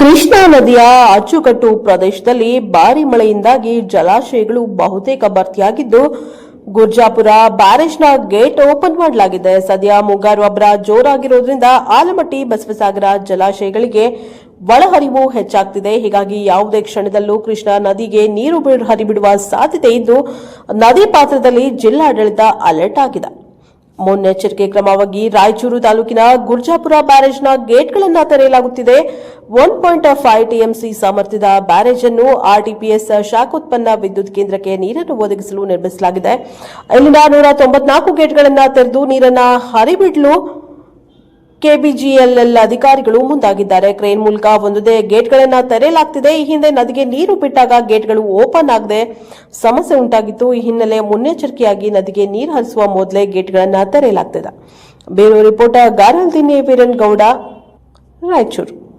ಕೃಷ್ಣಾ ನದಿಯ ಅಚ್ಚುಕಟ್ಟು ಪ್ರದೇಶದಲ್ಲಿ ಭಾರಿ ಮಳೆಯಿಂದಾಗಿ ಜಲಾಶಯಗಳು ಬಹುತೇಕ ಭರ್ತಿಯಾಗಿದ್ದು, ಗುರ್ಜಾಪುರ ಬ್ಯಾರೇಜ್ನ ಗೇಟ್ ಓಪನ್ ಮಾಡಲಾಗಿದೆ. ಸದ್ಯ ಮುಂಗಾರು ಅಬ್ಬರ ಜೋರಾಗಿರೋದ್ರಿಂದ ಆಲಮಟ್ಟಿ ಬಸವಸಾಗರ ಜಲಾಶಯಗಳಿಗೆ ಒಳಹರಿವು ಹೆಚ್ಚಾಗ್ತಿದೆ. ಹೀಗಾಗಿ ಯಾವುದೇ ಕ್ಷಣದಲ್ಲೂ ಕೃಷ್ಣಾ ನದಿಗೆ ನೀರು ಬಿಡ್- ಹರಿಬಿಡುವ ಸಾಧ್ಯತೆ ಇದ್ದು, ನದಿ ಪಾತ್ರದಲ್ಲಿ ಜಿಲ್ಲಾಡಳಿತ ಅಲರ್ಟ್ ಆಗಿದೆ. ಮುನ್ನೆಚ್ಚರಿಕೆ ಕ್ರಮವಾಗಿ ರಾಯಚೂರು ತಾಲೂಕಿನ ಗುರ್ಜಾಪುರ ಬ್ಯಾರೇಜ್ನ ಗೇಟ್ಗಳನ್ನು ತೆರೆಯಲಾಗುತ್ತಿದೆ. ಒನ್ ಪಾಯಿಂಟ್ ಫೈವ್ ಟಿಎಂಸಿ ಸಾಮರ್ಥ್ಯದ ಬ್ಯಾರೇಜ್ ಅನ್ನು ಆರ್ಟಿಪಿಎಸ್ ಶಾಖೋತ್ಪನ್ನ ವಿದ್ಯುತ್ ಕೇಂದ್ರಕ್ಕೆ ನೀರನ್ನು ಒದಗಿಸಲು ನಿರ್ಮಿಸಲಾಗಿದೆ. ಇಲ್ಲಿನ ನೂರ ತೊಂಬತ್ನಾಲ್ಕು ಗೇಟ್ಗಳನ್ನು ತೆರೆದು ನೀರನ್ನು ಹರಿಬಿಡಲು ಕೆಬಿಜಿಎಲ್ಎಲ್ ಅಧಿಕಾರಿಗಳು ಮುಂದಾಗಿದ್ದಾರೆ. ಕ್ರೇನ್ ಮೂಲಕ ಒಂದೊಂದೇ ಗೇಟ್ಗಳನ್ನು ತೆರೆಯಲಾಗ್ತಿದೆ. ಈ ಹಿಂದೆ ನದಿಗೆ ನೀರು ಬಿಟ್ಟಾಗ ಗೇಟ್ಗಳು ಓಪನ್ ಆಗದೆ ಸಮಸ್ಯೆ ಉಂಟಾಗಿತ್ತು. ಈ ಹಿನ್ನೆಲೆ ಮುನ್ನೆಚ್ಚರಿಕೆಯಾಗಿ ನದಿಗೆ ನೀರು ಹರಿಸುವ ಮೊದಲೇ ಗೇಟ್ಗಳನ್ನು ತೆರೆಯಲಾಗ್ತಿದೆ. ಬೇರೆ ರಿಪೋರ್ಟರ್ ಗಾರಲ್ದಿನ್ನೆ ವೀರನ್ ಗೌಡ, ರಾಯಚೂರು.